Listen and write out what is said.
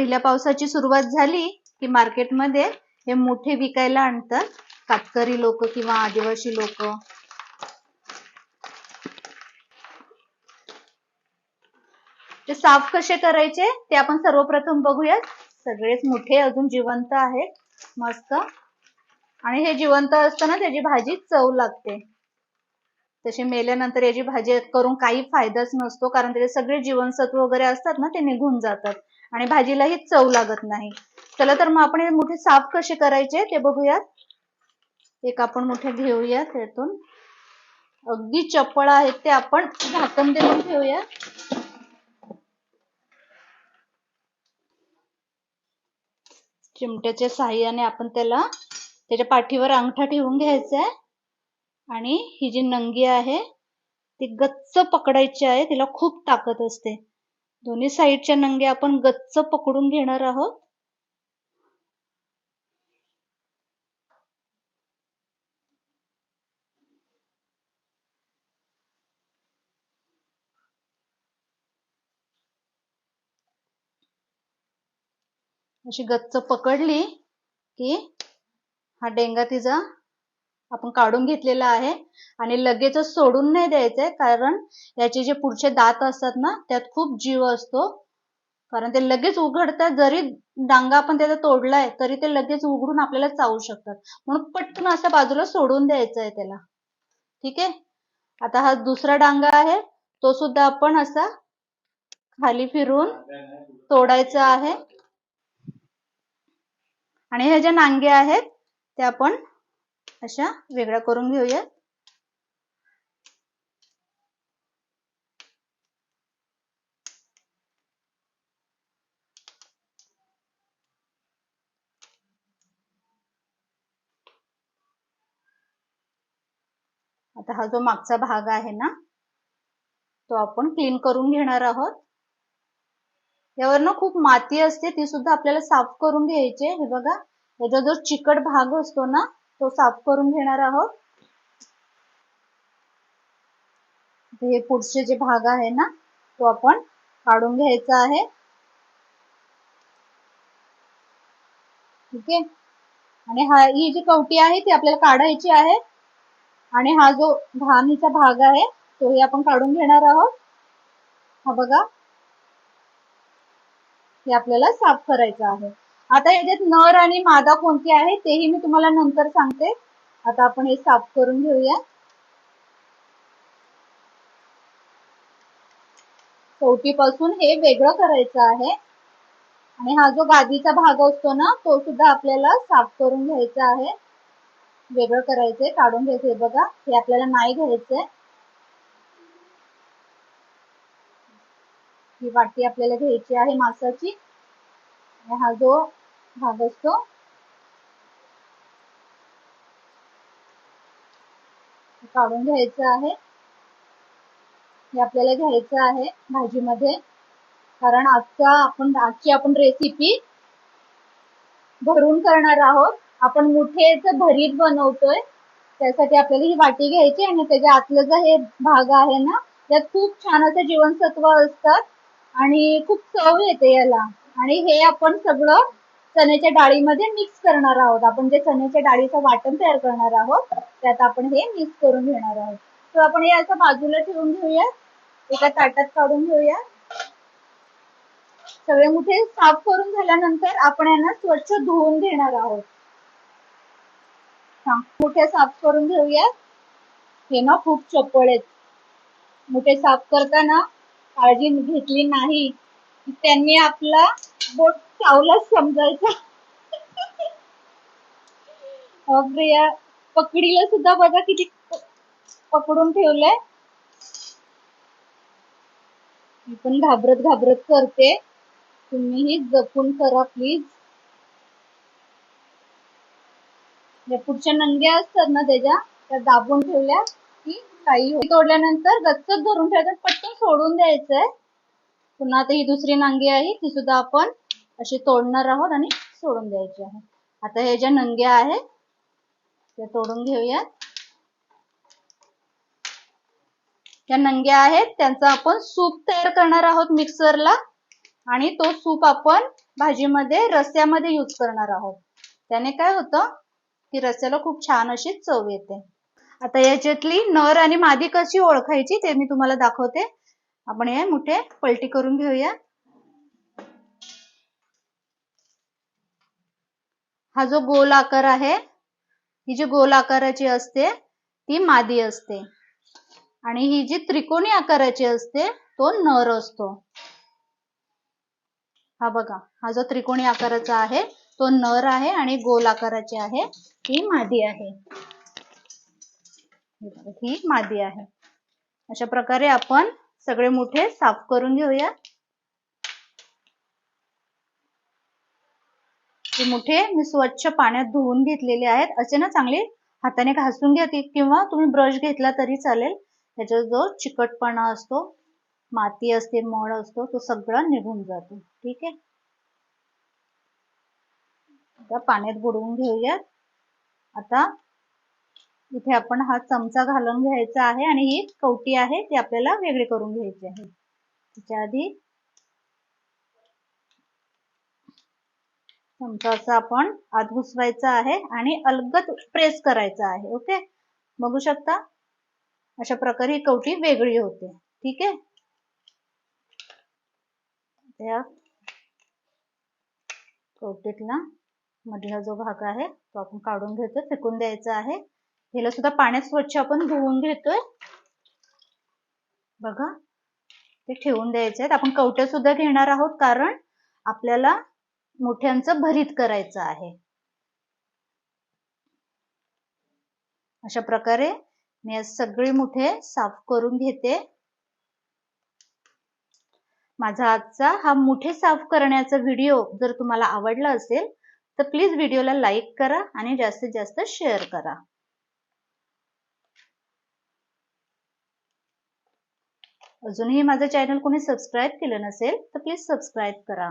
पहिल्या पावसाची सुरुवात झाली की मार्केटमध्ये हे मोठे विकायला आणतात. कातकरी लोक किंवा आदिवासी लोक. ते साफ कसे करायचे ते आपण सर्वप्रथम बघूयात. सगळेच मोठे अजून जिवंत आहेत. मस्त. आणि हे जिवंत असताना त्याची भाजी चव लागते. तसे मेल्यानंतर याची भाजी करून काही फायदाच नसतो कारण त्याचे सगळे जीवनसत्व वगैरे असतात ना ते निघून जातात. आणि भाजीलाही चव लागत नाही. चला तर मग आपण हे मोठे साफ कसे करायचे ते बघूयात. एक आपण मोठे घेऊया त्यातून अगदी चपळ आहेत ते आपण झाकण देऊन ठेवूया चिमट्याच्या साह्याने आपण त्याला त्याच्या पाठीवर अंगठा ठेवून घ्यायचा आहे. आणि ही जी नंगी आहे ती गच्च पकडायची आहे तिला खूप ताकद असते. दोन्ही साईडच्या नंग्या आपण गच्च पकडून घेणार आहोत. अशी गच्च पकडली की हा डेंगा तिचा आपण काढून घेतलेला आहे. आणि लगेचच सोडून नाही द्यायचंय कारण याचे जे पुढचे दात असतात ना त्यात खूप जीव असतो. कारण ते लगेच उघडतात जरी डांगा आपण त्याचा तोडलाय तरी ते लगेच उघडून आपल्याला चावू शकतात. म्हणून पटकन असं बाजूला सोडून द्यायचं आहे त्याला. ठीक आहे? आता हा दुसरा डांगा आहे तो सुद्धा आपण असा खाली फिरून तोडायचा आहे. आणि ह्या ज्या नांगे आहेत त्या आपण अशा वेगळ्या करून घेऊया आता हा जो मागचा भाग आहे ना तो आपण क्लीन करून घेणार आहोत. यावर ना खूप माती असते ती सुद्धा आपल्याला साफ करून घ्यायची हे बघा याचा जो चिकट भाग असतो ना तो साफ करून घेणार आहोत. हे पुढचे जे भाग आहे ना तो आपण काढून घ्यायचा आहे. ठीक आहे? आणि हा ही जी कवटी आहे ती आपल्याला काढायची आहे. आणि हा जो घाणीचा भाग आहे तोही आपण काढून घेणार आहोत. हा बघा. हे आपल्याला साफ करायचं आहे. आता याच्यात नर आणि मादा कोणती आहे तेही मी तुम्हाला नंतर सांगते. आता आपण हे साफ करून घेऊया. पासून हे वेगळं करायचं आहे. आणि हा जो गादीचा भाग असतो ना तो सुद्धा आपल्याला साफ करून घ्यायचा आहे. वेगळं करायचंय काढून घ्यायचंय बघा. हे आपल्याला नाही घ्यायचंय. ही वाटी आपल्याला घ्यायची आहे मासाची. हा जो भाग असतो काढून घ्यायचं आहे. हे आपल्याला घ्यायचं आहे भाजीमध्ये. कारण आजचा आपण आजची आपण रेसिपी भरून करणार आहोत. आपण मुठेच भरीत बनवतोय. त्यासाठी आपल्याला ही वाटी घ्यायची आणि त्याच्या आतलं जे हे भाग आहे ना त्यात खूप छान असे जीवनसत्व असतात आणि खूप चव येते याला. आणि हे आपण सगळं चण्याच्या डाळीमध्ये मिक्स करणार आहोत. आपण जे चण्याच्या डाळीचं वाटण तयार करणार आहोत त्यात आपण हे मिक्स करून घेणार आहोत. तर आपण हे असं बाजूला ठेवून घेऊया. एका ताटात काढून घेऊया. सगळे मुठे साफ करून झाल्यानंतर आपण यांना स्वच्छ धुवून घेणार आहोत. मुठे साफ करून घेऊया. हे ना खूप चपळ आहेत. मुठे साफ करताना काळजी घेतली नाही. त्यांनी आपला बोट चावलाच समजायचा. प्रिया पकडीला सुद्धा बघा किती पकडून ठेवलंय. मी पण घाबरत घाबरत करते. तुम्हीही जपून करा प्लीज. या पुढच्या नंग्या असतात ना त्याच्या त्या दाबून ठेवल्या की काही तोडल्यानंतर गच्चच धरून ठेवतात पटकन सोडून द्यायचंय. पुन्हा आता ही दुसरी नांगी आहे ती सुद्धा आपण अशी तोडणार आहोत आणि सोडून द्यायची आहे. आता हे ज्या नंग्या आहेत त्या तोडून घेऊयात. त्या नंग्या आहेत त्यांचा आपण सूप तयार करणार आहोत मिक्सरला आणि तो सूप आपण भाजीमध्ये रस्स्यामध्ये यूज करणार आहोत. त्याने काय होतं? की रस्स्याला खूप छान अशी चव येते. आता याच्यातली नर आणि मादी कशी ओळखायची ते मी तुम्हाला दाखवते. आपण हे मोठे पलटी करून घेऊया. हा जो गोल आकार आहे ही जी गोल आकाराची असते ती मादी असते. आणि ही जी त्रिकोणी आकाराची असते तो नर असतो. हा बघा हा जो त्रिकोणी आकाराचा आहे तो नर आहे आणि गोल आकाराची आहे ही मादी आहे. ही मादी आहे. अशा प्रकारे आपण सगळे मुठे साफ करून घेऊया. हे मुठे मी स्वच्छ पाण्यात धुवून घेतलेले आहेत. असे ना चांगले हाताने घासून घ्या किंवा तुम्ही ब्रश घेतला तरी चालेल. त्याचा जो चिकटपणा असतो माती असते मळ असतो तो सगळा निघून जातो. ठीक आहे? आता पाण्यात बुडवून घेऊयात. आता इथे आपण हा चमचा घालून घ्यायचा आहे आणि ही कवटी आहे ती आपल्याला वेगळी करून घ्यायची आहे. त्याच्या आधी चमचा असा आपण आत घुसवायचा आहे आणि अलगद प्रेस करायचा आहे ओके? बघू शकता? अशा प्रकारे ही कवटी वेगळी होते ठीक आहे? त्या कवटीतला मधला जो भाग आहे तो आपण काढून घेतो फेकून द्यायचा आहे. ह्याला सुद्धा पाण्यात स्वच्छ आपण धुवून घेतोय. बघा ते ठेवून द्यायचे आहेत. आपण कवट्या सुद्धा घेणार आहोत कारण आपल्याला मोठ्यांचं भरीत करायचं आहे. अशा प्रकारे मी सगळी मुठे साफ करून घेते. माझा आजचा हा मुठे साफ करण्याचा व्हिडिओ जर तुम्हाला आवडला असेल तर प्लीज व्हिडिओला लाईक करा आणि जास्तीत जास्त शेअर करा. अजूनही माझं चॅनल कोणी सबस्क्राईब केलं नसेल तर प्लीज सबस्क्राईब करा.